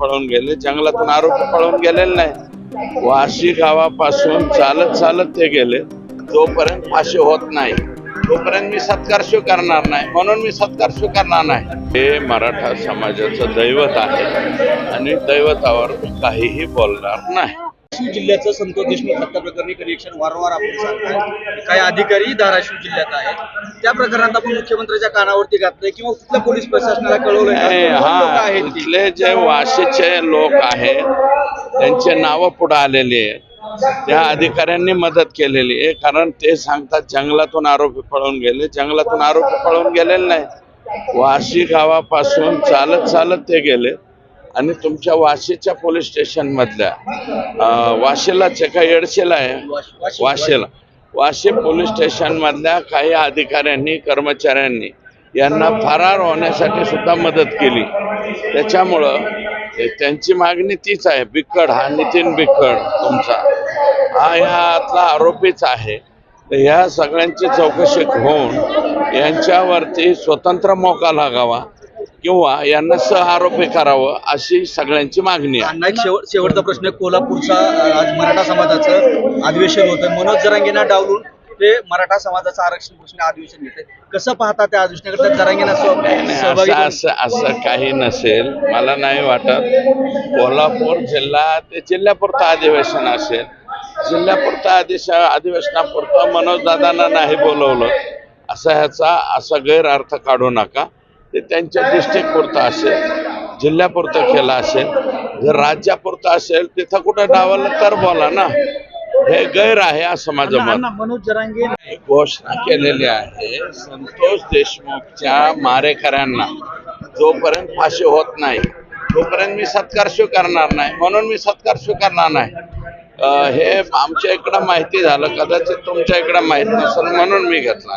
पळून गेले. जंगलातून आरोपी पळून गेलेले नाही. वाशी गावापासून चालत चालत ते गेले. जोपर्यंत फाशी होत नाही तोपर्यंत मी सत्कार स्वीकारणार नाही. म्हणून मी सत्कार स्वीकारणार नाही. हे मराठा समाजाचं दैवत आहे आणि दैवतावर काहीही बोलणार नाही. धाराशिव जिल्ह्याचं संतोष देशमुख हत्या प्रकरणी कनेक्शन वारंवार आपण सांगताय काही अधिकारी धाराशिव जिल्ह्यात आहेत. त्या प्रकरणात आपण मुख्यमंत्र्यांच्या कानावरती घातलंय किंवा कुठल्या पोलीस प्रशासनाला कळवलंय का? नाही, कोण लोकं हा आहेत ती? इथले जे वाशीचे लोक आहेत त्यांचे नावं पुढे आलेली आहेत. त्या अधिकाऱ्यांनी मदत केलेली आहे कारण ते सांगतात जंगलातून आरोपी पळून गेले. जंगलातून आरोपी पळून गेलेले नाही वाशी गावापासून चालत चालत ते गेले आणि तुमच्या वाशीच्या पोलीस स्टेशन मधल्या अं, वाशीला जे आहे वाशी- वाशी- वाशीला वाशी पोलीस स्टेशन मधल्या काही अधिकाऱ्यांनी कर्मचाऱ्यांनी यांना फरार होण्यासाठी सुद्धा मदत केली. त्याच्यामुळं त्यांची मागणी तीच आहे बिक्कड हा नितीन बिक्कड तुमचा. हा यातला आरोपीच आहे. तर ह्या सगळ्यांची चौकशी होऊन यांच्यावरती स्वतंत्र मोका लागावा. किंवा यांना सह आरोपी करावं अशी सगळ्यांची मागणी आहे. अण्णा एक शेवट शेवटचा प्रश्न आहे. कोल्हापूरचा अं, आज मराठा समाजाचं अधिवेशन होतं. मनोज जरांगेंना डावलून ते मराठा समाजाचं आरक्षण प्रश्न अधिवेशन घेते कसं पाहता त्या अधिवेशनाकडे जरांगेंना नाही, सहभागी असं असं असं काही नसेल. मला नाही वाटत. कोल्हापूर जिल्हा ते जिल्ह्यापुरतं अधिवेशन असेल. जिल्ह्यापुरतं अधिश अधिवेशनापुरतं मनोजदादांना नाही बोलवलं. असा ह्याचा असा गैरअर्थ काढू नका. ते त्यांच्या डिस्ट्रिक्टपुरतं असेल जिल्ह्यापुरतं केलं असेल जर राज्यापुरतं असेल तिथं कुठं डावलं तर बोला ना. हे गैर आहे असं माझं मत. मनोज जरांगे. घोषणा केलेली आहे संतोष देशमुखच्या मारेकऱ्यांना जोपर्यंत फाशी होत नाही तोपर्यंत मी सत्कार स्वीकारणार नाही. म्हणून मी सत्कार स्वीकारणार नाही. हे आमच्या इकडं माहिती झालं कदाचित तुमच्या इकडं माहीत नसेल म्हणून मी घेतला.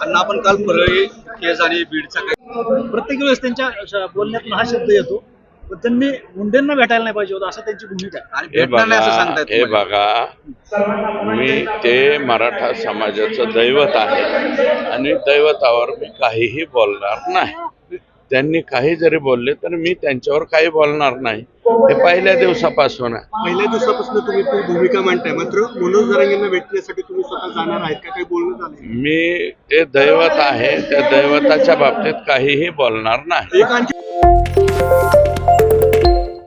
अण्णा आपण काल परळी केस आणि बीडचा काही प्रत्येक वेळेस त्यांच्या बोलण्यातून हा शब्द येतो त्यांनी मुंडेंना भेटायला नाही पाहिजे होतं असं त्यांची भूमिका आहे हे हे. बघा मी ते मराठा समाजाचं दैवत आहे आणि दैवतावर मी काहीही बोलणार नाही त्यांनी काही जरी बोलले तर मी त्यांच्यावर काही बोलणार नाही हे पहिल्या दिवसापासून आहे. पहिल्या दिवसापासून तुम्ही ती भूमिका मांडताय. मात्र मनोज जरांगेंना भेटण्यासाठी तुम्ही स्वतः जाणार आहेत का? काही बोलणं झालंय? मी ते दैवत आहे. त्या दैवताच्या बाबतीत काहीही बोलणार नाही. एक आणखी